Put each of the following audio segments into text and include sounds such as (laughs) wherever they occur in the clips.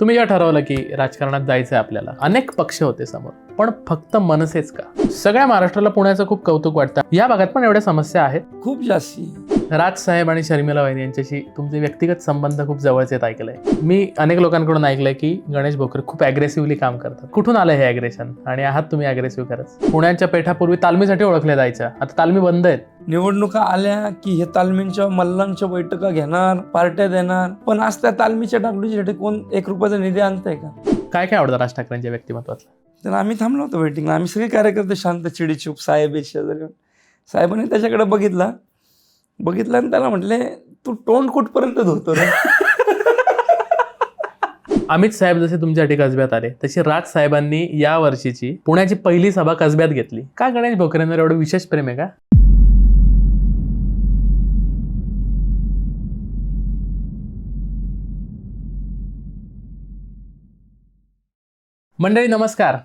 तुम्ही जेव्हा ठरवलं की राजकारणात जायचं आहे आपल्याला अनेक पक्ष होते समोर पण फक्त मनसेच का? सगळ्या महाराष्ट्राला पुण्याचं खूप कौतुक वाटतं. या भागात पण एवढ्या समस्या आहेत? खूप जास्ती. राज साहेब आणि शर्मिला वहिनी यांच्याशी तुमचे व्यक्तिगत संबंध खूप जवळचे आहेत ऐकलंय. मी अनेक लोकांकडून ऐकलंय की गणेश भोकरे खूप अग्रेसिव्हली काम करतात. कुठून आलं हे अग्रेशन आणि आहात तुम्ही अग्रेसिव्ह खरंच? पुण्याच्या पेठापूर्वी तालमीसाठी ओळखल्या जायच्या आता तालमी बंद आहेत. निवडणुका आल्या की हे तालमींच्या मल्लांच्या बैठका घेणार पार्ट्या देणार. पण आज त्या तालमीच्या डागडुजीसाठी कोण एक रुपयाचा निधी आणतंय का? काय काय आवडतं राज ठाकरेंच्या व्यक्तिमत्वातलं? तर आम्ही थांबलो होतो वेटिंगला आम्ही सगळे कार्यकर्ते शांत चिडीचूप साहेब शेजारी. साहेबांनी त्याच्याकडे बघितला. बघितला आणि त्याला म्हटले तू तोंड कुठपर्यंत धुतो रे? (laughs) अमित साहेब जसे तुमच्यासाठी कसब्यात आले तशी राज साहेबांनी या वर्षीची पुण्याची पहिली सभा कसब्यात घेतली. का गणेश भोकरेंवर एवढं विशेष प्रेम आहे का? मंडळी नमस्कार.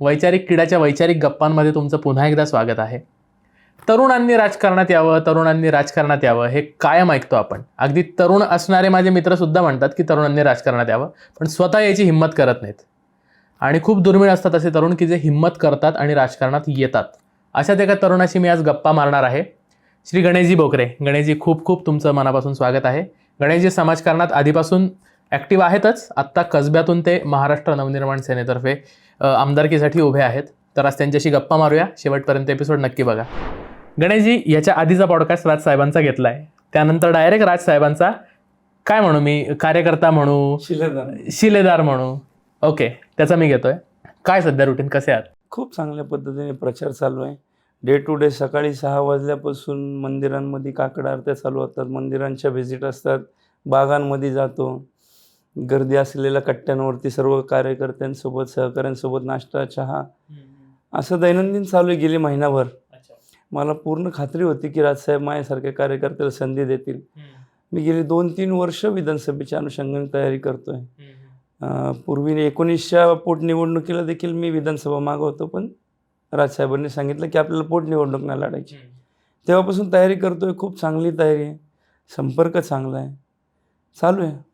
वैचारिक क्रीडाच्या वैचारिक गप्पांमध्ये तुमचं पुन्हा एकदा स्वागत आहे. तरुणांनी राजकारणात यावं तरुणांनी राजकारणात यावं हे कायम ऐकतो आपण. अगदी तरुण असणारे माझे मित्रसुद्धा म्हणतात की तरुणांनी राजकारणात यावं पण स्वतः याची हिंमत करत नाहीत. आणि खूप दुर्मिळ असतात असे तरुण की जे हिंमत करतात आणि राजकारणात येतात. अशाच एका तरुणाशी मी आज गप्पा मारणार आहे. श्री गणेशजी बोकरे. गणेशजी खूप खूप तुमचं मनापासून स्वागत आहे. गणेशजी समाजकारणात आधीपासून ॲक्टिव्ह आहेतच. आत्ता कसब्यातून ते महाराष्ट्र नवनिर्माण सेनेतर्फे आमदारकीसाठी उभे आहेत. तर आज त्यांच्याशी गप्पा मारूया. शेवटपर्यंत एपिसोड नक्की बघा. गणेशजी याच्या आधीचा पॉडकास्ट राज साहेबांचा घेतला आहे त्यानंतर डायरेक्ट राज साहेबांचा काय म्हणू मी कार्यकर्ता म्हणू शिलेदार. शिलेदार म्हणू. ओके त्याचा मी घेतोय. काय सध्या रुटीन कसे आहात? खूप चांगल्या पद्धतीने प्रचार चालू आहे. डे टू डे सकाळी सहा वाजल्यापासून मंदिरांमध्ये काकड आरत्या चालू होतात. मंदिरांच्या व्हिजिट असतात. बागांमध्ये जातो. गर्दी असलेल्या कट्ट्यांवरती सर्व कार्यकर्त्यांसोबत सहकाऱ्यांसोबत नाश्ता चहा असं दैनंदिन चालू आहे गेली महिनाभर. मला पूर्ण खात्री होती की राजसाहेब माझ्यासारख्या कार्यकर्त्याला संधी देतील. मी गेली दोन तीन वर्ष विधानसभेच्या अनुषंगाने तयारी करतोय. पूर्वी एकोणीसच्या पोटनिवडणुकीला देखील मी विधानसभा मागवतो पण राजसाहेबांनी सांगितलं की आपल्याला पोटनिवडणूक नाही लढायची. तेव्हापासून तयारी करतोय खूप चांगली तयारी आहे. संपर्क चांगला आहे. चालू आहे.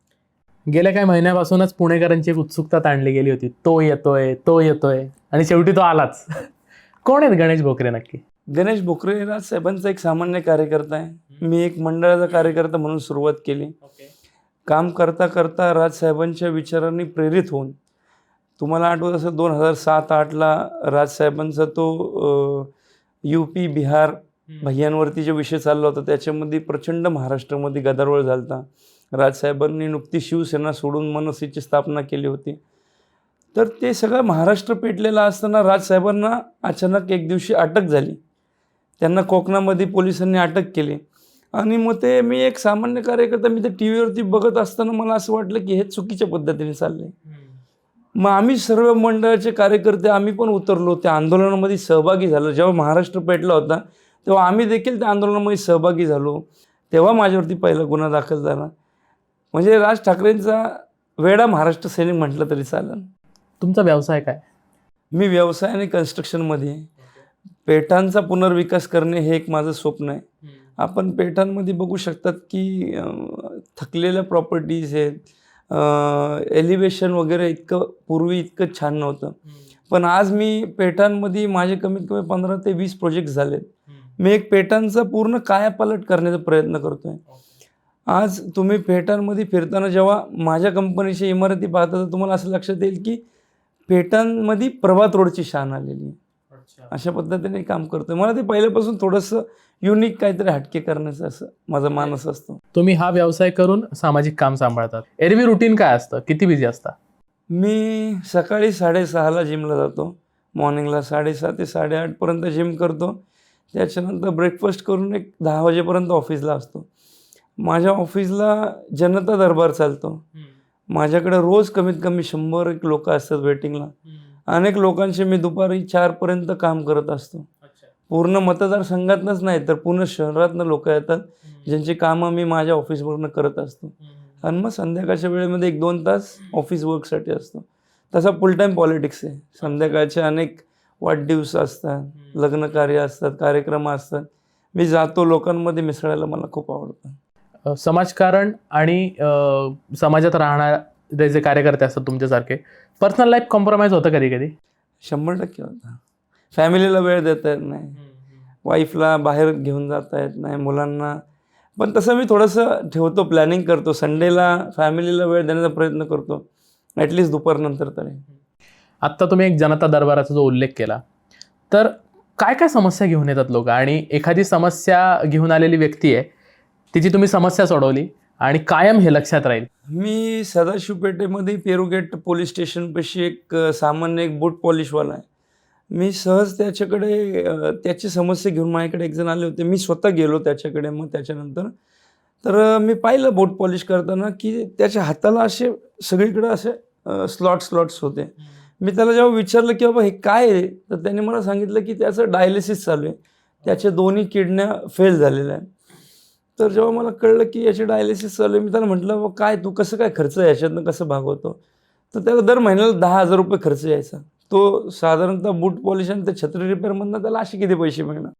गेल्या काही महिन्यापासूनच पुणेकरांची एक उत्सुकता ताणली गेली होती. तो येतोय तो येतोय. आणि शेवटी तो आलाच. (laughs) कोण आहेत गणेश भोकरे नक्की? गणेश भोकरे राजसाहेबांचा एक सामान्य कार्यकर्ता आहे. मी एक मंडळाचा कार्यकर्ता म्हणून सुरुवात केली. काम करता करता राजसाहेबांच्या विचारांनी प्रेरित होऊन तुम्हाला आठवत असेल दोन हजार सात आठला राजसाहेबांचा तो यू पी बिहार भैयांवरती जो विषय चालला होता त्याच्यामध्ये प्रचंड महाराष्ट्रामध्ये गदारोळ झाला होता राजसाहेबांनी नुकती शिवसेना सोडून मनसेची स्थापना केली होती. तर ते सगळं महाराष्ट्र पेटलेलं असताना राजसाहेबांना अचानक एक दिवशी अटक झाली. त्यांना कोकणामध्ये पोलिसांनी अटक केली. आणि मग ते मी एक सामान्य कार्यकर्ता मी ते टी व्हीवरती बघत असताना मला असं वाटलं की हे चुकीच्या पद्धतीने चाललं मग आम्ही सर्व मंडळाचे कार्यकर्ते आम्ही पण उतरलो. त्या आंदोलनामध्ये सहभागी झालो. जेव्हा महाराष्ट्र पेटला होता तेव्हा आम्ही देखील त्या आंदोलनामध्ये सहभागी झालो. तेव्हा माझ्यावरती पहिला गुन्हा दाखल झाला. म्हणजे राज ठाकरेंचा वेडा महाराष्ट्र सैनिक म्हटलं तरी चालेल. तुमचा व्यवसाय काय? मी व्यवसाय आणि कन्स्ट्रक्शनमध्ये. पेठांचा पुनर्विकास करणे हे एक माझं स्वप्न आहे. आपण पेठांमध्ये बघू शकतात की थकलेल्या प्रॉपर्टीज आहेत. एलिव्हेशन वगैरे इतकं पूर्वी इतकं छान नव्हतं. पण आज मी पेठांमध्ये माझे कमीत कमी पंधरा ते वीस प्रोजेक्ट झालेत. मी एक पेठांचा पूर्ण कायापालट करण्याचा प्रयत्न करतोय. आज तुम्ही पेठांमध्ये फिरताना जेव्हा माझ्या कंपनीच्या इमारती पाहता तर तुम्हाला असं लक्षात येईल की पेठांमध्ये प्रभात रोडची शान आलेली आहे. अशा पद्धतीने काम करतोय. मला ते पहिल्यापासून थोडंसं युनिक काहीतरी हटके करण्याचं असं माझा मानस असतो. तुम्ही हा व्यवसाय करून सामाजिक काम सांभाळतात. एरवी रुटीन काय असतं? किती बिझी असता? मी सकाळी साडेसहाला जिमला जातो. मॉर्निंगला साडेसहा ते साडेआठपर्यंत जिम करतो. त्याच्यानंतर ब्रेकफास्ट करून एक दहा वाजेपर्यंत ऑफिसला असतो. माझ्या ऑफिसला जनता दरबार चालतो. माझ्याकडे रोज कमीत कमी शंभर एक लोक असतात वेटिंगला. अनेक लोकांशी मी दुपारी चारपर्यंत काम करत असतो. पूर्ण मतदारसंघातनंच नाही तर पूर्ण शहरातनं लोक येतात ज्यांची कामं मी माझ्या ऑफिसवरनं करत असतो. आणि मग संध्याकाळच्या वेळेमध्ये एक दोन तास ऑफिस वर्कसाठी असतो. तसा फुल टाईम पॉलिटिक्स आहे. संध्याकाळचे अनेक वाढदिवस असतात लग्न कार्य असतात कार्यक्रम असतात. मी जातो लोकांमध्ये मिसळायला मला खूप आवडतं. समाजकारण आणि समाजात राहणा ते जे कार्यकर्ते असतात तुमच्यासारखे पर्सनल लाईफ कॉम्प्रोमाइज होतं कधी कधी? शंभर टक्के होता. फॅमिलीला वेळ देता येत नाही. वाईफला बाहेर घेऊन जाता येत नाही मुलांना. पण तसं मी थोडंसं ठेवतो प्लॅनिंग करतो. संडेला फॅमिलीला वेळ देण्याचा प्रयत्न करतो. ॲटलिस्ट दुपारनंतर तरी. आत्ता तुम्ही एक जनता दरबाराचा जो उल्लेख केला तर काय काय समस्या घेऊन येतात लोक? आणि एखादी समस्या घेऊन आलेली व्यक्ती आहे तिची तुम्ही समस्या सोडवली आणि कायम हे लक्षात राहील. मी सदाशिवपेठेमध्ये पेरुगेट पोलीस स्टेशनपाशी एक सामान्य एक बूट पॉलिशवाला आहे. मी सहज त्याच्याकडे त्याची समस्या घेऊन माझ्याकडे एक जण आले होते. मी स्वतः गेलो त्याच्याकडे मग त्याच्यानंतर. तर मी पाहिलं बोट पॉलिश करताना की त्याच्या हाताला असे सगळीकडे असे स्लॉट स्लॉट्स होते. मी त्याला जेव्हा विचारलं की बाबा हे काय आहे? तर त्याने मला सांगितलं की त्याचं डायलिसिस चालू आहे. त्याच्या दोन्ही किडण्या फेल झालेल्या आहेत. तर जेव्हा मला कळलं की याची डायलिसिस चालू आहे मी त्याला म्हटलं बाबा काय तू कसं काय खर्च आहे? याच्यातनं कसं भागवतो? तर त्याला दर महिन्याला दहा हजार रुपये खर्च यायचा. तो साधारणतः बूट पॉलिश आणि ते छत्री रिपेअरमधनं त्याला असे किती पैसे मिळणार?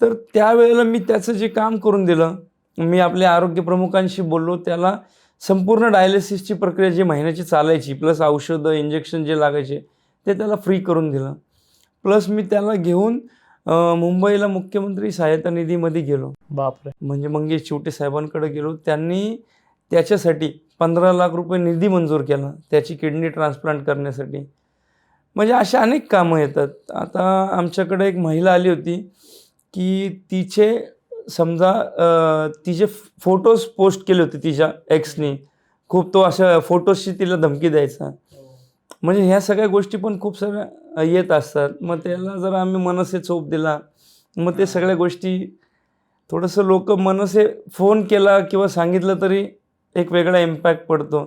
तर त्यावेळेला मी त्याचं जे काम करून दिलं मी आपल्या आरोग्य प्रमुखांशी बोललो त्याला संपूर्ण डायलिसिसची प्रक्रिया जी महिन्याची चालायची प्लस औषधं इंजेक्शन जे लागायचे ते त्याला फ्री करून दिलं. प्लस मी त्याला घेऊन मुंबईला मुख्यमंत्री सहायता निधीमध्ये गेलो. बापरे. म्हणजे मंगेश चिवटे साहेबांकडे गेलो. त्यांनी त्याच्यासाठी पंधरा लाख रुपये निधी मंजूर केला. त्याची किडनी ट्रान्सप्लांट करण्यासाठी. म्हणजे अशा अनेक कामं येतात. आता आमच्याकडे एक महिला आली होती की तिचे समजा तिचे फोटोज पोस्ट केले होते तिच्या एक्सनी. खूप तो अशा फोटोजची तिला धमकी द्यायचा. म्हणजे ह्या सगळ्या गोष्टी पण खूप साऱ्या येत असतात. मग त्याला जर आम्ही मनसे चोप दिला मग ते सगळ्या गोष्टी थोडंसं लोक मनसे फोन केला किंवा सांगितलं तरी एक वेगळा इम्पॅक्ट पडतो.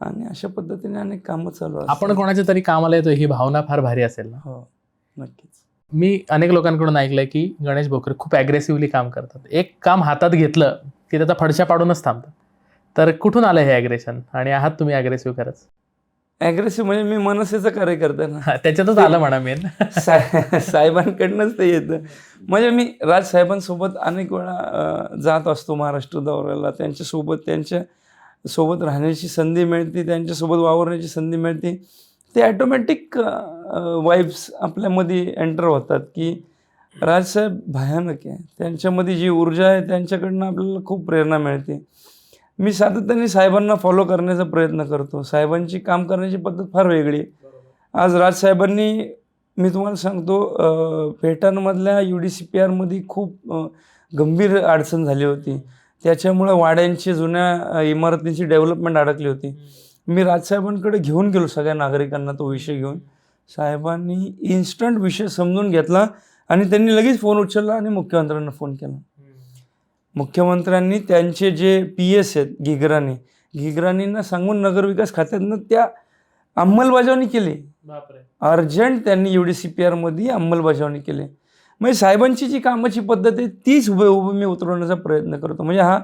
आणि अशा पद्धतीने अनेक कामं चालू आपण कोणाच्या तरी कामाला येतो ही भावना फार भारी असेल ना? हो नक्कीच. मी अनेक लोकांकडून ऐकलंय की गणेश भोकरे खूप ॲग्रेसिव्हली काम करतात. एक काम हातात घेतलं की त्याचा फडशा पाडूनच थांबतात. तर कुठून आलं हे ॲग्रेशन आणि आहात तुम्ही ॲग्रेसिव्ह खरंच? ॲग्रेसिव्ह म्हणजे मी मनसेचं कार्य करते ना हा, त्याच्यातच आलं म्हणा मेन साहे साहेबांकडनंच ते येतं. म्हणजे मी राज साहेबांसोबत अनेक वेळा जात असतो महाराष्ट्र दौऱ्याला. त्यांच्यासोबत त्यांच्यासोबत राहण्याची संधी मिळते त्यांच्यासोबत वावरण्याची संधी मिळते. ते ॲटोमॅटिक वाईब्स आपल्यामध्ये एंटर होतात की राजसाहेब भयानक आहे. त्यांच्यामध्ये जी ऊर्जा आहे त्यांच्याकडनं आपल्याला खूप प्रेरणा मिळते. मी सातत्याने साहेबांना फॉलो करण्याचा प्रयत्न करतो. साहेबांची काम करण्याची पद्धत फार वेगळी. आहे आज राजसाहेबांनी मी तुम्हाला सांगतो अ, पेठाणमधल्या यू डी सी पी आरमध्ये खूप गंभीर अडचण झाली होती. त्याच्यामुळं वाड्यांची जुन्या इमारतींची डेव्हलपमेंट अडकली होती. मी राजसाहेबांकडे घेऊन गेलो सगळ्या नागरिकांना तो विषय घेऊन. साहेबांनी इन्स्टंट विषय समजून घेतला आणि त्यांनी लगेच फोन उचलला आणि मुख्यमंत्र्यांना फोन केला. मुख्यमंत्र्यांनी त्यांचे जे पी एस आहेत घिगराणी घिगराणींना सांगून नगरविकास खात्यातनं त्या अंमलबजावणी केली. अर्जंट त्यांनी यू डी सी पी आरमध्ये अंमलबजावणी केली. म्हणजे साहेबांची जी कामाची पद्धत आहे तीच हुबेहुबे मी उतरवण्याचा प्रयत्न करतो. म्हणजे हा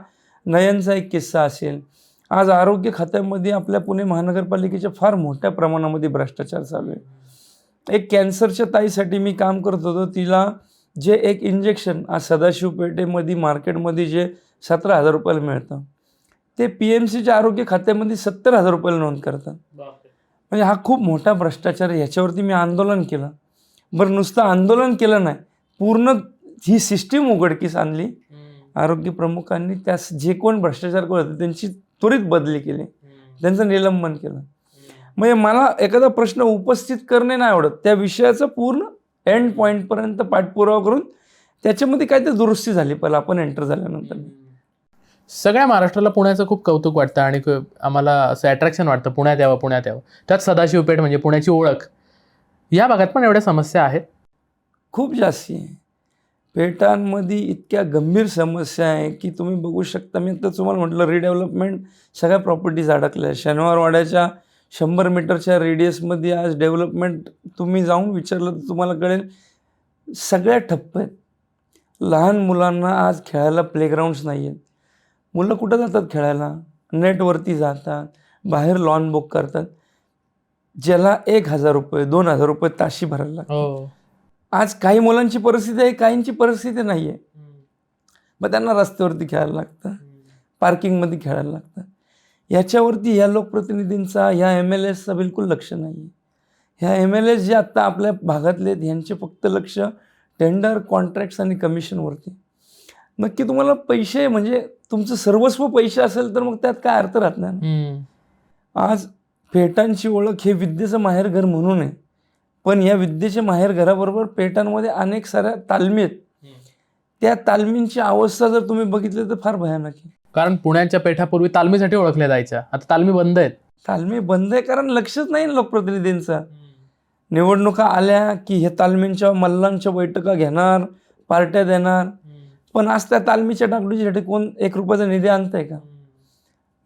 नयनचा एक किस्सा असेल. आज आरोग्य खात्यामध्ये आपल्या पुणे महानगरपालिकेच्या फार मोठ्या प्रमाणामध्ये भ्रष्टाचार चालू आहे. एक कॅन्सरच्या ताईसाठी मी काम करत होतो. तिला जे एक इंजेक्शन आज सदाशिव पेठेमध्ये मार्केटमध्ये जे सतरा हजार रुपयाला मिळतं ते पी एम सीच्या आरोग्य खात्यामध्ये सत्तर हजार रुपयाला नोंद करतात म्हणजे हा खूप मोठा भ्रष्टाचार आहे. ह्याच्यावरती मी आंदोलन केलं. बरं नुसतं आंदोलन केलं नाही. पूर्ण ही सिस्टीम उघडकीस आणली. आरोग्य प्रमुखांनी त्या जे कोण भ्रष्टाचार करत होते त्यांची त्वरित बदली केली. त्यांचं निलंबन केलं. म्हणजे मला एखादा प्रश्न उपस्थित करणे नाही आवडत. त्या विषयाचं पूर्ण एंड पॉईंटपर्यंत पाठपुरावा करून त्याच्यामध्ये काय ते दुरुस्ती झाली. पहिला आपण एंटर झाल्यानंतर. सगळ्या महाराष्ट्राला पुण्याचं खूप कौतुक वाटतं आणि क- आम्हाला असं अट्रॅक्शन वाटतं. पुण्यात यावं पुण्यात यावं. त्यात सदाशिव पेठ म्हणजे पुण्याची ओळख. या भागात पण एवढ्या समस्या आहेत? खूप जास्ती. आहे पेटांमध्ये इतक्या गंभीर समस्या आहे की तुम्ही बघू शकता. मी आता तुम्हाला म्हटलं रिडेव्हलपमेंट सगळ्या प्रॉपर्टीज अडकल्या. शनिवारवाड्याच्या शंभर मीटरच्या रेडियसमध्ये आज डेव्हलपमेंट तुम्ही जाऊन विचारलं तर तुम्हाला कळेल. सगळ्या ठप्प आहेत. लहान मुलांना आज खेळायला प्लेग्राऊंड्स नाही आहेत. मुलं कुठं जातात खेळायला? नेटवरती जातात. बाहेर लॉन बुक करतात. ज्याला एक हजार रुपये दोन हजार रुपये ताशी भरायला लागतात. हो. आज काही मुलांची परिस्थिती आहे काहींची परिस्थिती नाही आहे मग त्यांना रस्त्यावरती खेळायला लागतं. पार्किंगमध्ये खेळायला लागतं. याच्यावरती ह्या लोकप्रतिनिधींचा ह्या एम एल एसचा बिलकुल लक्ष नाही आहे ह्या एम एल एस जे आत्ता आपल्या भागातले आहेत ह्यांचे फक्त लक्ष टेंडर कॉन्ट्रॅक्ट्स आणि कमिशनवरती नक्की तुम्हाला पैसे म्हणजे तुमचं सर्वस्व पैसे असेल तर मग त्यात काय अर्थ राहत नाही. आज पेटांची ओळख हे विद्येचं माहेरघर म्हणून आहे. पण या विद्येच्या माहेरघराबरोबर पेटांमध्ये अनेक साऱ्या तालमी आहेत. त्या तालमींची अवस्था जर तुम्ही बघितली तर फार भयानक आहे. कारण पुण्याच्या पेठापूर्वी तालमीसाठी ओळखल्या जायच्या. आता तालमी बंद आहेत. तालमी बंद आहे कारण लक्षच नाही ना लोकप्रतिनिधींचं. निवडणुका आल्या की हे तालमींच्या मल्लांच्या बैठका घेणार पार्ट्या देणार. पण आज त्या तालमीच्या डागडुजीसाठी कोण एक रुपयाचा निधी आणतंय का?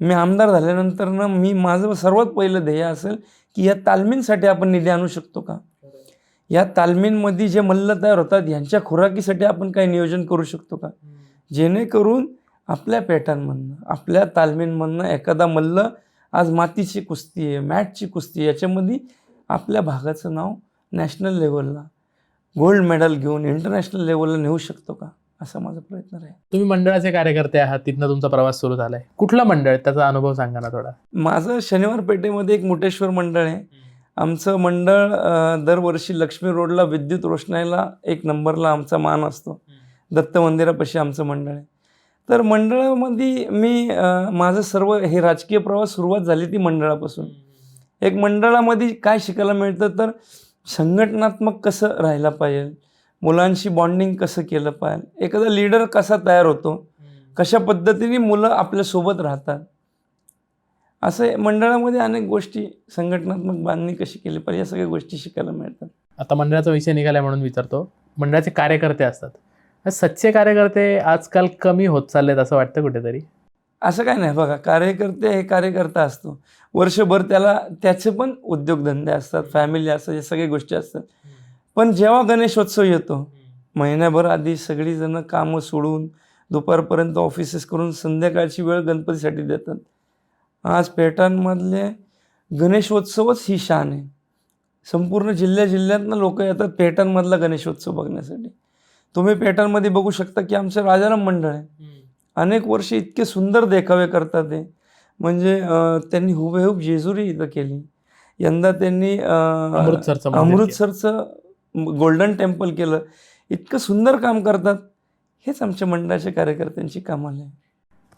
मी आमदार झाल्यानंतर ना मी माझं सर्वात पहिलं ध्येय असेल की या तालमींसाठी आपण निधी आणू शकतो का? या तालमींमध्ये जे मल्ल तयार होतात यांच्या खुराकीसाठी आपण काही नियोजन करू शकतो का? जेणेकरून आपल्या पेटांमधनं आपल्या तालमींमधनं एखादा मल्ल आज मातीची कुस्ती आहे मॅटची कुस्ती आहे याच्यामध्ये आपल्या भागाचं नाव नॅशनल लेवलला गोल्ड मेडल घेऊन इंटरनॅशनल लेवलला नेऊ शकतो का? असा माझा प्रयत्न राहील तुम्ही मंडळाचे कार्यकर्ते आहात तिथनं तुमचा प्रवास सुरू झालाय. कुठलं मंडळ? आहे? त्याचा अनुभव सांगा ना थोडा. माझं शनिवार पेठेमध्ये एक मुटेश्वर मंडळ आहे. आमचं मंडळ दरवर्षी लक्ष्मी रोडला विद्युत रोषणाईला एक नंबरला आमचा मान असतो. दत्त मंदिरापाशी आमचं मंडळ आहे. तर मंडळामध्ये मी माझं सर्व हे राजकीय प्रवास सुरुवात झाली ती मंडळापासून. एक मंडळामध्ये काय शिकायला मिळतं तर संघटनात्मक कसं राहायला पाहिजे मुलांशी बॉन्डिंग कसं केलं पाहिजे एखादा लीडर कसा तयार होतो कशा पद्धतीने मुलं आपल्यासोबत राहतात. असं मंडळामध्ये अनेक गोष्टी संघटनात्मक बांधणी कशी केली पाहिजे या सगळ्या गोष्टी शिकायला मिळतात. आता मंडळाचा विषय निघाला म्हणून विचारतो. मंडळाचे कार्यकर्ते असतात. सच्चे कार्यकर्ते आजकाल कमी होत चाललेत असं वाटतं कुठेतरी? असं काय नाही बघा कार्यकर्ते हे कार्यकर्ता असतो. वर्षभर त्याला त्याचे पण उद्योगधंदे असतात फॅमिली असतात या सगळ्या गोष्टी असतात. पण जेव्हा गणेशोत्सव येतो महिन्याभर आधी सगळीजणं कामं सोडून दुपारपर्यंत ऑफिसेस करून संध्याकाळची वेळ गणपतीसाठी देतात. आज पेटांमधले गणेशोत्सवच ही शान आहे. संपूर्ण जिल्ह्या जिल्ह्यातनं लोक येतात पेटांमधला गणेशोत्सव बघण्यासाठी. तुम्ही पेटांमध्ये बघू शकता की आमचं राजाराम मंडळ आहे. अनेक वर्ष इतके सुंदर देखावे करतात ते. म्हणजे त्यांनी हुबेहूब जेजुरी इथं केली. यंदा त्यांनी अमृतसरचं. अमृतसरचं गोल्डन टेम्पल केलं. इतकं सुंदर काम करतात. हेच आमच्या मंडळाच्या कार्यकर्त्यांची कामाला आहे.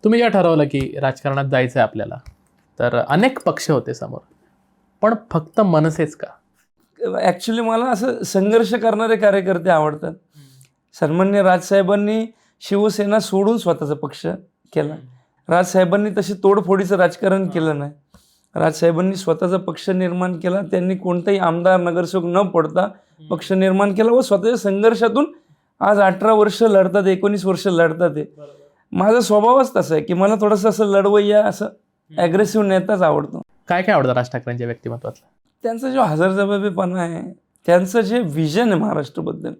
तुम्ही जेव्हा ठरवलं की राजकारणात जायचं आहे आपल्याला तर अनेक पक्ष होते समोर. पण फक्त मनसेच का? ॲक्च्युली मला असं संघर्ष करणारे कार्यकर्ते आवडतात. सन्मान्य राजसाहेबांनी शिवसेना सोडून स्वतःचा पक्ष केला. राजसाहेबांनी तशी तोडफोडीचं राजकारण केलं नाही. राजसाहेबांनी स्वतःचा पक्ष निर्माण केला. त्यांनी कोणताही आमदार नगरसेवक न पडता पक्ष निर्माण केला व स्वतःच्या संघर्षातून आज अठरा वर्ष लढतात एकोणीस वर्ष लढतात ते. माझा स्वभावच तसा आहे की मला थोडंसं असं लढवय्या असं ॲग्रेसिव्ह नेताच आवडतो. काय काय आवडतं राज ठाकरेंच्या व्यक्तिमत्वातलं? त्यांचा जो हजरजबाबीपणा आहे त्यांचं जे व्हिजन आहे महाराष्ट्राबद्दल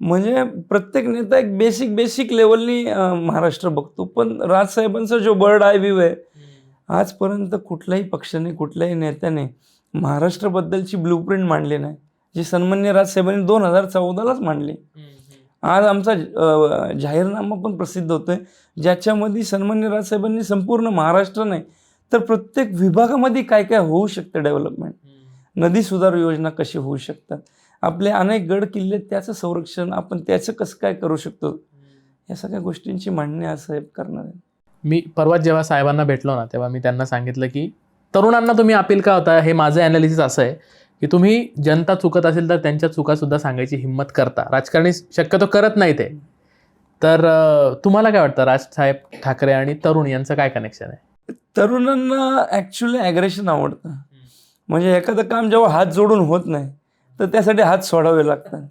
म्हणजे प्रत्येक नेता एक बेसिक बेसिक लेवलनी महाराष्ट्र बघतो. पण राजसाहेबांचा जो बर्ड आय व्ह्यू आहे आजपर्यंत कुठल्याही पक्षाने कुठल्याही नेत्याने महाराष्ट्राबद्दलची ब्लूप्रिंट मांडली नाही. जी सन्मान्य राजसाहेबांनी दोन हजार चौदालाच मांडली. आज आमचा जाहीरनामा पण प्रसिद्ध होतोय. ज्याच्यामध्ये सन्मान्य राजसाहेबांनी संपूर्ण महाराष्ट्र नाही तर प्रत्येक विभागामध्ये काय काय होऊ शकतं डेव्हलपमेंट नदी सुधार योजना कशी होऊ शकतात? आपले अनेक गड किल्ले त्याचं संरक्षण आपण त्याचं कसं काय करू शकतो? या सगळ्या गोष्टींची मांडणी आज साहेब करणार आहे मी परवा जेव्हा साहेबांना भेटलो ना तेव्हा मी त्यांना सांगितलं की तरुणांना तुम्ही अपील का होता? हे माझं ॲनालिसिस असं आहे की तुम्ही जनता चुकत असेल तर त्यांच्या चुकासुद्धा सांगायची हिंमत करता. राजकारणी शक्यतो करत नाही ते. तर तुम्हाला काय वाटतं? राजसाहेब ठाकरे आणि तरुण यांचं काय कनेक्शन आहे? तरुणांना ॲक्च्युली ॲग्रेशन आवडतं. म्हणजे एखादं काम जेव्हा हात जोडून होत नाही तर त्यासाठी हात सोडावे लागतात.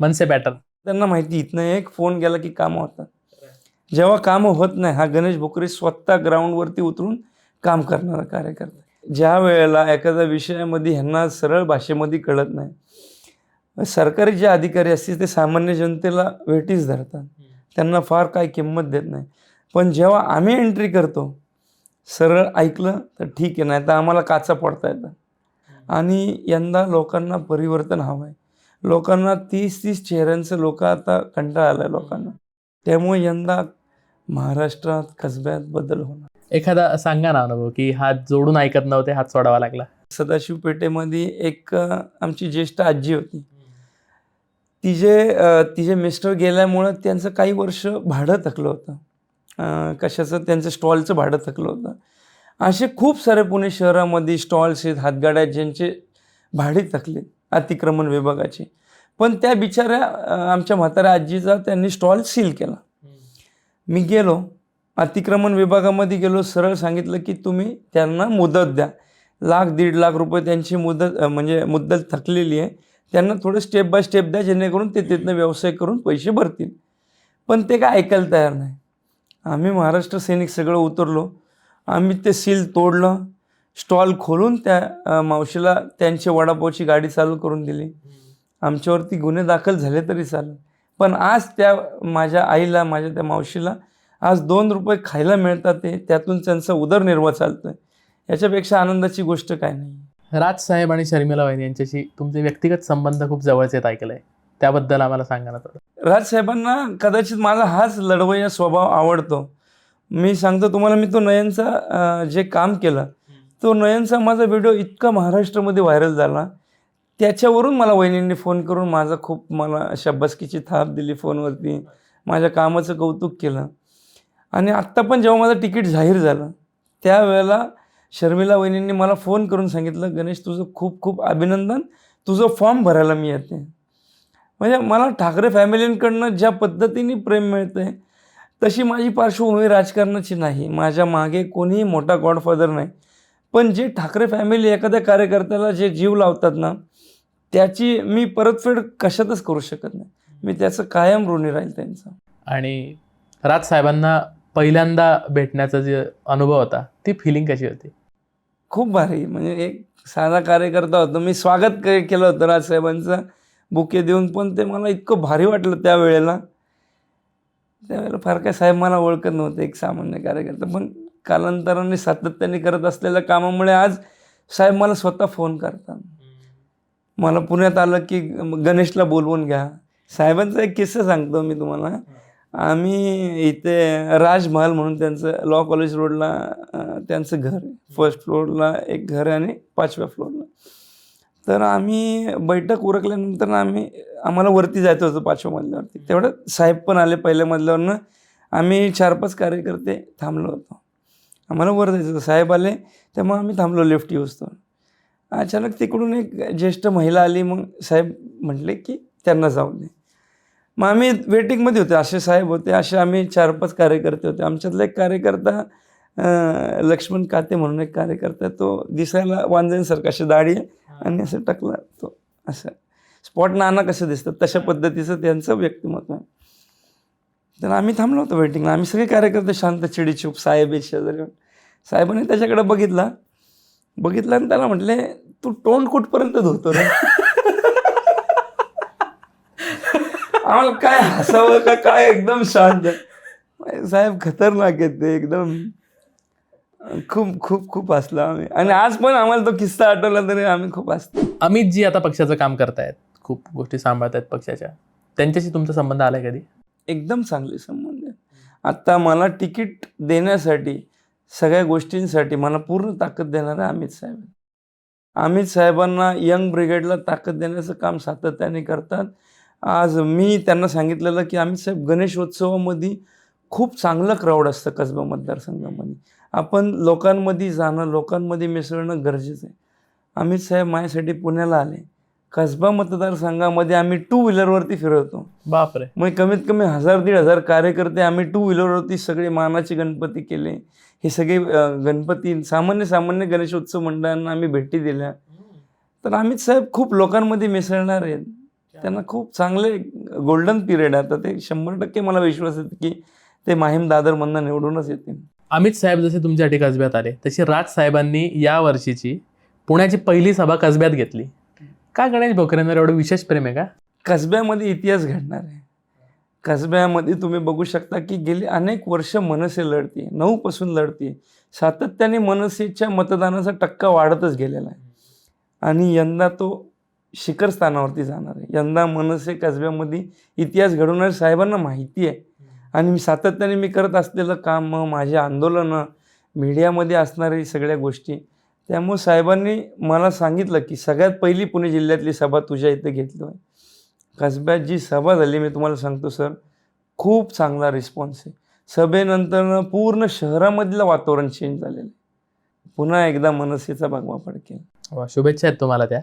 मनसे पॅटर्न त्यांना माहिती इथनं एक फोन गेला की कामं होतात जेव्हा कामं होत नाही हा गणेश भोकरे स्वतः ग्राउंडवरती उतरून काम करणारा कार्यकर्ता. ज्या वेळेला एखाद्या विषयामध्ये ह्यांना सरळ भाषेमध्ये कळत नाही सरकारी जे अधिकारी असतील ते सामान्य जनतेला वेटीच धरतात. त्यांना फार काही किंमत देत नाही. पण जेव्हा आम्ही एंट्री करतो सरळ ऐकलं तर ठीक आहे नाही तर आम्हाला काचा पडता येतं. आणि यंदा लोकांना परिवर्तन हवं आहे लोकांना तीस तीस चेहऱ्यांचं लोक आता कंटाळा आला आहे लोकांना. त्यामुळे यंदा महाराष्ट्रात कसब्यात बदल होणार. एखादा सांगा ना अनुभव की हात जोडून ऐकत नव्हते हात सोडावा लागला. सदाशिव पेठेमध्ये एक आमची ज्येष्ठ आजी होती. तिचे तिचे मिस्टर गेल्यामुळं त्यांचं काही वर्ष भाडं थकलं होतं. कशाचं? त्यांचं स्टॉलचं भाडं थकलं होतं. असे खूप सारे पुणे शहरामध्ये स्टॉल्स आहेत हातगाड्या ज्यांचे भाडे थकले अतिक्रमण विभागाचे. पण त्या बिचाऱ्या आमच्या म्हाताऱ्या आजीचा त्यांनी स्टॉल सील केला. मी गेलो अतिक्रमण विभागामध्ये गेलो सरळ सांगितलं की तुम्ही त्यांना मुदत द्या. लाख दीड लाख रुपये त्यांची मुदत म्हणजे मुद्दल थकलेली आहे. त्यांना थोडं स्टेप बाय स्टेप द्या जेणेकरून ते तिथनं व्यवसाय करून पैसे भरतील. पण ते काय ऐकायला तयार नाही. आम्ही महाराष्ट्र सैनिक सगळं उतरलो. आम्ही ते सील तोडलं. स्टॉल खोलून त्या मावशीला त्यांची वडापावची गाडी चालू करून दिली. आमच्यावरती गुन्हे दाखल झाले तरी चालेल. पण आज त्या माझ्या आईला माझ्या त्या मावशीला आज दोन रुपये खायला मिळतात ते त्यातून त्यांचा उदरनिर्वाह चालतोय. याच्यापेक्षा आनंदाची गोष्ट काय नाही. राज साहेब आणि शर्मिला वहिनी यांच्याशी तुमचे व्यक्तिगत संबंध खूप जवळचे आहेत ऐकलंय. त्याबद्दल आम्हाला सांगा ना थोडं. राजसाहेबांना कदाचित माझा हाच लढवय्या स्वभाव आवडतो. मी सांगतो तुम्हाला मी तो नयनचा जे काम केलं तो नयनचा माझा व्हिडिओ इतका महाराष्ट्रामध्ये व्हायरल झाला. त्याच्यावरून मला वहिनींनी फोन करून माझा खूप मला शब्बसकीची थाप दिली फोनवरती माझ्या कामाचं कौतुक केलं. आणि आत्ता पण जेव्हा माझं तिकीट जाहीर झालं त्यावेळेला शर्मिला वहिनींनी मला फोन करून सांगितलं गणेश तुझं खूप खूप अभिनंदन. तुझं फॉर्म भरायला मी येते. म्हणजे मला ठाकरे फॅमिलींकडनं ज्या पद्धतीने प्रेम मिळतं आहे तशी माझी पार्श्वभूमी राजकारणाची नाही. माझ्या मागे कोणीही मोठा गॉडफादर नाही. पण जे ठाकरे फॅमिली एखाद्या कार्यकर्त्याला जे जीव लावतात ना त्याची मी परतफेड कशातच करू शकत नाही. मी त्याचं कायम ऋणी राहील त्यांचं. आणि राज साहेबांना पहिल्यांदा भेटण्याचा जे अनुभव होता ती फिलिंग कशी होती? खूप भारी. म्हणजे एक साधा कार्यकर्ता होतो. मी स्वागत केलं होतं राजसाहेबांचं बुके देऊन पण ते मला इतकं भारी वाटलं त्यावेळेला त्यावेळेला फार काय साहेब मला ओळखत नव्हते एक सामान्य कार्यकर्ता. पण कालांतराने सातत्याने करत असलेल्या कामामुळे आज साहेब मला स्वतः फोन करतात. मला पुण्यात आलं की गणेशला बोलवून घ्या. साहेबांचा एक किस्सा सांगतो मी तुम्हाला. आम्ही इथे राजमहल म्हणून त्यांचं लॉ कॉलेज रोडला त्यांचं घर फर्स्ट फ्लोअरला एक घर आहे आणि पाचव्या फ्लोअरला तर आम्ही बैठक उरकल्यानंतर आम्ही आम्हाला वरती जायचं होतं पाचव्या मजल्यावरती तेवढं साहेब पण आले पहिल्या मजल्यावरनं आम्ही चार पाच कार्यकर्ते थांबलो होतो. आम्हाला वर जायचं होतं. साहेब आले त्यामुळे आम्ही थांबलो लिफ्ट यूज अचानक तिकडून एक ज्येष्ठ महिला आली. मग साहेब म्हटले की त्यांना जाऊ दे. मग आम्ही वेटिंगमध्ये होते. असे साहेब होते. असे आम्ही चार पाच कार्यकर्ते होते. आमच्यातला एक कार्यकर्ता लक्ष्मण काते म्हणून एक कार्यकर्ता तो दिसायला वांजणसारखा अशी दाढी आहे आणि असं टाकला तो असं. स्पॉट नाना कसं दिसतं तशा पद्धतीचं त्यांचं व्यक्तिमत्व आहे. तर आम्ही थांबलो होतो वेटिंगला आम्ही सगळे कार्यकर्ते शांत चिडीचूप साहेब शेजारी. साहेबांनी त्याच्याकडे बघितला. बघितलं आणि त्याला म्हटले तू तोंड कुठपर्यंत धुतो रे? (laughs) आम्हाला काय हसावं का? काय एकदम शांत. साहेब खतरनाक आहेत ते एकदम. खूप खूप खूप हसलो आम्ही. आणि आज पण आम्हाला तो किस्सा आठवला तरी आम्ही खूप हसतो. अमित जी आता पक्षाचं काम करतायत खूप गोष्टी सांभाळतायत पक्षाच्या. त्यांच्याशी तुमचा संबंध आलाय कधी? एकदम चांगले संबंध आहे आत्ता मला तिकीट देण्यासाठी सगळ्या गोष्टींसाठी मला पूर्ण ताकद देणारे अमित साहेब आहेत. अमित साहेबांना यंग ब्रिगेडला ताकद देण्याचं काम सातत्याने करतात. आज मी त्यांना सांगितलेलं की अमित साहेब गणेशोत्सवामध्ये खूप चांगलं क्राऊड असतं कसबा मतदारसंघामध्ये. आपण लोकांमध्ये जाणं लोकांमध्ये मिसळणं गरजेचं आहे. अमित साहेब माझ्यासाठी पुण्याला आले. कसबा मतदारसंघामध्ये आम्ही टू व्हीलरवरती फिरवतो. बापरे. मग कमीत कमी हजार दीड हजार कार्यकर्ते आम्ही टू व्हीलरवरती सगळे मानाचे गणपती केले. हे सगळे गणपती सामान्य सामान्य गणेशोत्सव मंडळांना आम्ही भेटी दिल्या. तर अमित साहेब खूप लोकांमध्ये मिसळणार आहेत. त्यांना खूप चांगले गोल्डन पिरियड आहे. आता ते शंभर टक्के मला विश्वास आहे की ते माहीम दादरमधनं निवडूनच येतील. अमित साहेब जसे तुमच्यासाठी कसब्यात आले तशी राज साहेबांनी या वर्षीची पुण्याची पहिली सभा कसब्यात घेतली. का गणेश भोकरेंवर एवढं विशेष प्रेम आहे का? कसब्यामध्ये इतिहास घडणार आहे. कसब्यामध्ये तुम्ही बघू शकता की गेली अनेक वर्ष मनसे लढते नऊपासून लढते. सातत्याने मनसेच्या मतदानाचा टक्का वाढतच गेलेला आहे. आणि यंदा तो शिखर स्थानावरती जाणार आहे. यंदा मनसे कसब्यामध्ये इतिहास घडवणारे साहेबांना माहिती आहे. आणि मी सातत्याने मी करत असलेलं काम माझे आंदोलनं मीडियामध्ये असणारी सगळ्या गोष्टी. त्यामुळे साहेबांनी मला सांगितलं की सगळ्यात पहिली पुणे जिल्ह्यातली सभा तुझ्या इथे घेतली आहे कसब्यात जी सभा झाली मी तुम्हाला सांगतो सर खूप चांगला रिस्पॉन्स आहे. सभेनंतर पूर्ण शहरामधलं वातावरण चेंज झालेलं आहे. पुन्हा एकदा मनसेचा भगवा केला वा, शुभेच्छा आहेत तुम्हाला त्या.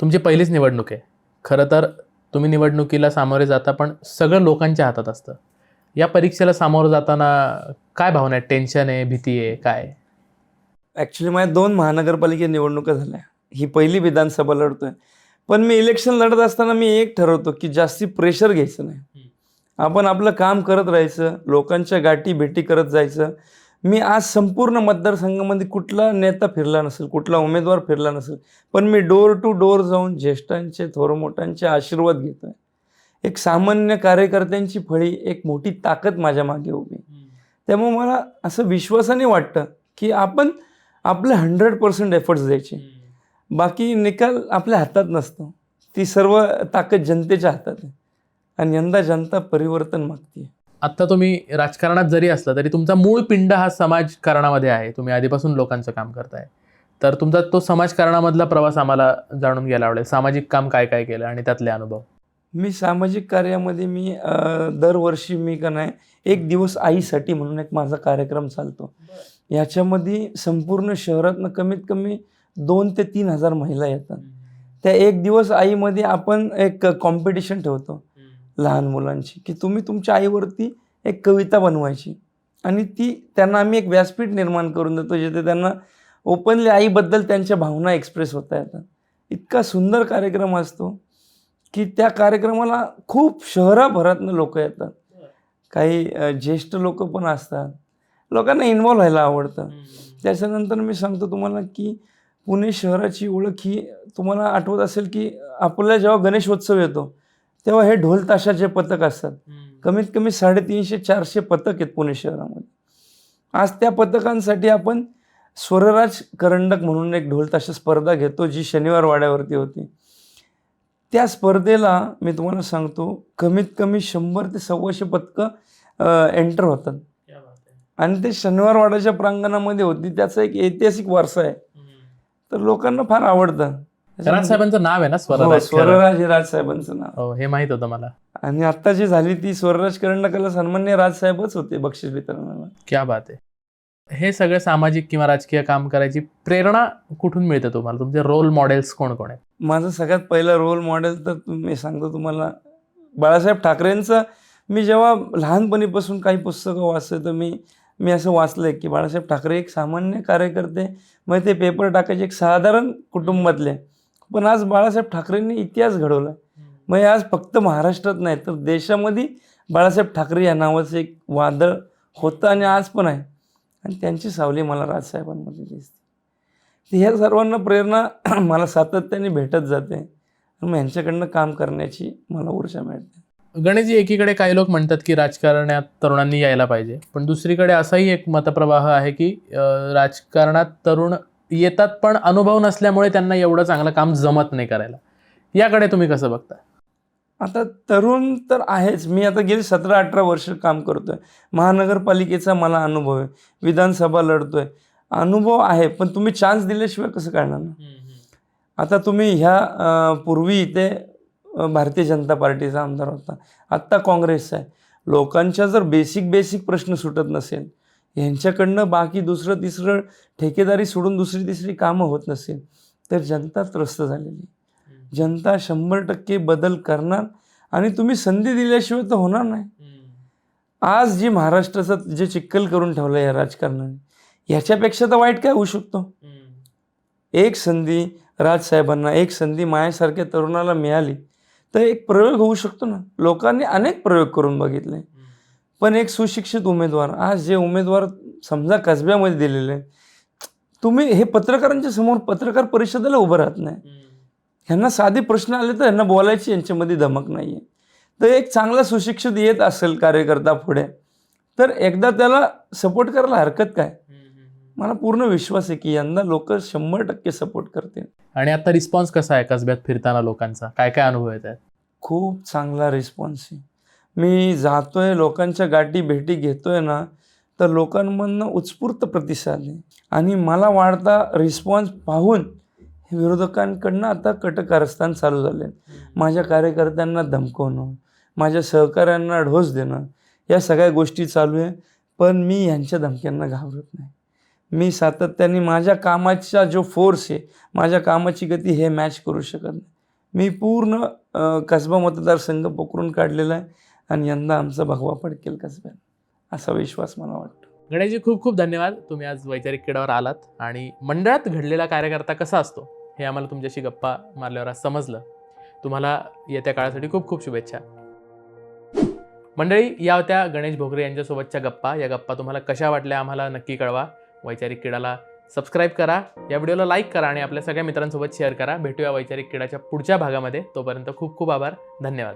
तुमची पहिलीच निवडणूक आहे. खरं तर तुम्ही निवडणुकीला सामोरे जाता पण सगळं लोकांच्या हातात असतं. या परीक्षेला सामोरं जाताना काय भावना आहे टेन्शन आहे भीती आहे काय ॲक्च्युली माझ्या दोन महानगरपालिका निवडणुका झाल्या. ही पहिली विधानसभा लढतोय. पण मी इलेक्शन लढत असताना मी एक ठरवतो की जास्ती प्रेशर घ्यायचं नाही. आपण आपलं काम करत राहायचं लोकांच्या गाठी भेटी करत जायचं. मी आज संपूर्ण मतदारसंघामध्ये कुठला नेता फिरला नसेल कुठला उमेदवार फिरला नसेल पण मी डोर टू डोर जाऊन ज्येष्ठांचे थोरमोठ्यांचे आशीर्वाद घेतोय. एक सामान्य कार्यकर्त्यांची फळी एक मोठी ताकद माझ्या मागे उभी. त्यामुळे मला असं विश्वासाने वाटतं की आपण आपले हंड्रेड पर्सेंट एफर्ट्स द्यायचे. बाकी निकाल आपल्या हातात नसतो. ती सर्व ताकद जनतेच्या हातात आहे. आणि यंदा जनता परिवर्तन मागते आत्ता तुम्ही राजकारणात जरी असला तरी तुमचा मूळ पिंड हा समाजकारणामध्ये आहे. तुम्ही आधीपासून लोकांचं काम करताय. तर तुमचा तो समाजकारणामधला प्रवास आम्हाला जाणून घ्यायला आवडेल. सामाजिक काम काय काय केलं आणि त्यातले अनुभव? मी सामाजिक कार्यामध्ये मी दरवर्षी मी का नाही एक दिवस आईसाठी म्हणून एक माझा कार्यक्रम चालतो. याच्यामध्ये संपूर्ण शहरातनं कमीत कमी दोन ते तीन हजार महिला येतात. त्या एक दिवस आईमध्ये आपण एक कॉम्पिटिशन ठेवतो. लहान मुलांची की तुम्ही तुमच्या आईवरती एक कविता बनवायची. आणि ती त्यांना आम्ही एक व्यासपीठ निर्माण करून देतो जिथे त्यांना ओपनली आईबद्दल त्यांच्या भावना एक्सप्रेस होता येतात. इतका सुंदर कार्यक्रम असतो की त्या कार्यक्रमाला खूप शहराभरातनं लोक येतात. काही ज्येष्ठ लोक पण असतात. लोकांना इन्वॉल्व्ह व्हायला आवडतं. त्याच्यानंतर मी सांगतो तुम्हाला की पुणे शहराची ओळख ही तुम्हाला आठवत असेल की आपला जेव्हा गणेशोत्सव येतो तेव्हा हे ढोल ताशाचे पथक असतात. कमीत कमी साडेतीनशे चारशे पथक आहेत पुणे शहरामध्ये. आज त्या पथकांसाठी आपण स्वरराज करंडक म्हणून एक ढोल ताशा स्पर्धा घेतो जी शनिवार वाड्यावरती होती. त्या स्पर्धेला मी तुम्हाला सांगतो कमीत कमी शंभर ते सव्वाशे पथकं एंटर होतात. आणि ते शनिवार वाड्याच्या प्रांगणामध्ये होती. त्याचा एक ऐतिहासिक वारसा आहे. तर लोकांना फार आवडतं. राजसाहेबांचं नाव आहे ना हो, स्वराज स्वरराज हे राजसाहेबांचं नाव. हो हे माहीत होतं मला. आणि आता जी झाली ती स्वरराज करंडकाला सन्मान्य राजसाहेबच होते बक्षीस वितरणाला. क्या बात आहे. हे सगळं सामाजिक किंवा राजकीय काम करायची प्रेरणा कुठून मिळते तुम्हाला? तुमचे रोल मॉडेल्स कोण कोण आहेत? माझं सगळ्यात पहिलं रोल मॉडेल तर मी सांगतो तुम्हाला बाळासाहेब ठाकरेंचं. मी जेव्हा लहानपणीपासून काही पुस्तकं वाचते तर मी मी असं वाचलं आहे की बाळासाहेब ठाकरे एक सामान्य कार्यकर्ते मग ते पेपर टाकायचे एक साधारण कुटुंबातले. पण आज बाळासाहेब ठाकरेंनी इतिहास घडवला. मग आज फक्त महाराष्ट्रात नाही तर देशामध्ये बाळासाहेब ठाकरे या नावाचं एक वादळ होतं आणि आज पण आहे. आणि त्यांची सावली मला राजसाहेबांमध्ये दिसते. ह्या सर्वांना प्रेरणा (clears throat) मला सातत्याने भेटत जाते. आणि मग यांच्याकडनं काम करण्याची मला ऊर्जा मिळते. गणेशजी एकीकडे काही लोक म्हणतात की राजकारणात तरुणांनी यायला पाहिजे. पण दुसरीकडे असाही एक मतप्रवाह आहे की राजकारणात तरुण येतात पण अनुभव नसल्यामुळे त्यांना एवढं चांगलं काम जमत नाही करायला. याकडे तुम्ही कसं बघता आता तरुण तर आहेच. मी आता गेली सतरा अठरा वर्ष काम करतोय. महानगरपालिकेचा मला अनुभव आहे. विधानसभा लढतोय. अनुभव आहे पण तुम्ही चान्स दिल्याशिवाय कसं करणार ना? आता तुम्ही ह्या पूर्वी इथे भारतीय जनता पार्टीचा आमदार होता. आत्ता काँग्रेसचा आहे. लोकांच्या जर बेसिक बेसिक प्रश्न सुटत नसेल यांच्याकडनं बाकी दुसरं तिसरं ठेकेदारी सोडून दुसरी तिसरी कामं होत नसेल तर जनता त्रस्त झालेली जनता शंभर टक्के बदल करणार आणि तुम्ही संधी दिल्याशिवाय तर होणार नाही. आज जी महाराष्ट्राचं जे चिक्कल करून ठेवलं या राजकारणाने याच्यापेक्षा तर वाईट काय होऊ शकतो? एक संधी राजसाहेबांना एक संधी माझ्यासारख्या तरुणाला मिळाली तर एक प्रयोग होऊ शकतो ना? लोकांनी अनेक प्रयोग करून बघितले. पण एक सुशिक्षित उमेदवार आज जे उमेदवार समजा कसब्यामध्ये दिलेले तुम्ही हे पत्रकारांच्या समोर पत्रकार परिषदेला उभं राहत नाही. ह्यांना साधे प्रश्न आले तर ह्यांना बोलायची यांच्यामध्ये धमक नाही आहे तर एक चांगला सुशिक्षित येत असेल कार्यकर्ता पुढे तर एकदा त्याला सपोर्ट करायला हरकत काय? मला पूर्ण विश्वास आहे की यंदा लोक शंभर टक्के सपोर्ट करतील. आणि आता रिस्पॉन्स कसा आहे कसब्यात फिरताना लोकांचा? काय काय अनुभव येत आहेत? खूप चांगला रिस्पॉन्स आहे. मी जातो आहे लोकांच्या गाठी भेटी घेतो आहे ना तर लोकांमधनं उत्स्फूर्त प्रतिसाद आहे. आणि मला वाढता रिस्पॉन्स पाहून विरोधकांकडनं आता कटकारस्थान चालू झाले. माझ्या कार्यकर्त्यांना धमकवणं माझ्या सहकाऱ्यांना ढोस देणं या सगळ्या गोष्टी चालू आहे. पण मी यांच्या धमक्यांना घाबरत नाही. मी सातत्याने माझ्या कामाचा जो फोर्स आहे माझ्या कामाची गती हे मॅच करू शकत नाही. मी पूर्ण कसबा मतदारसंघ पकडून काढलेला आहे. आणि यंदा आमचा भगवा पडकेल कसब्यात असा विश्वास मला वाटतो. गणेशजी खूप खूप धन्यवाद. तुम्ही आज वैचारिक किडावर आलात आणि मंडळात घडलेला कार्यकर्ता कसा असतो हे आम्हाला तुमच्याशी गप्पा मारल्यावर आज समजलं. तुम्हाला येत्या काळासाठी खूप खूप शुभेच्छा. मंडळी या होत्या गणेश भोगरे यांच्यासोबतच्या गप्पा. या गप्पा तुम्हाला कशा वाटल्या आम्हाला नक्की कळवा. वैचारिक किडाला सबस्क्राईब करा. या व्हिडिओला लाईक करा आणि आपल्या सगळ्या मित्रांसोबत शेअर करा. भेटूया वैचारिक किडाच्या पुढच्या भागामध्ये. तोपर्यंत खूप खूप आभार. धन्यवाद.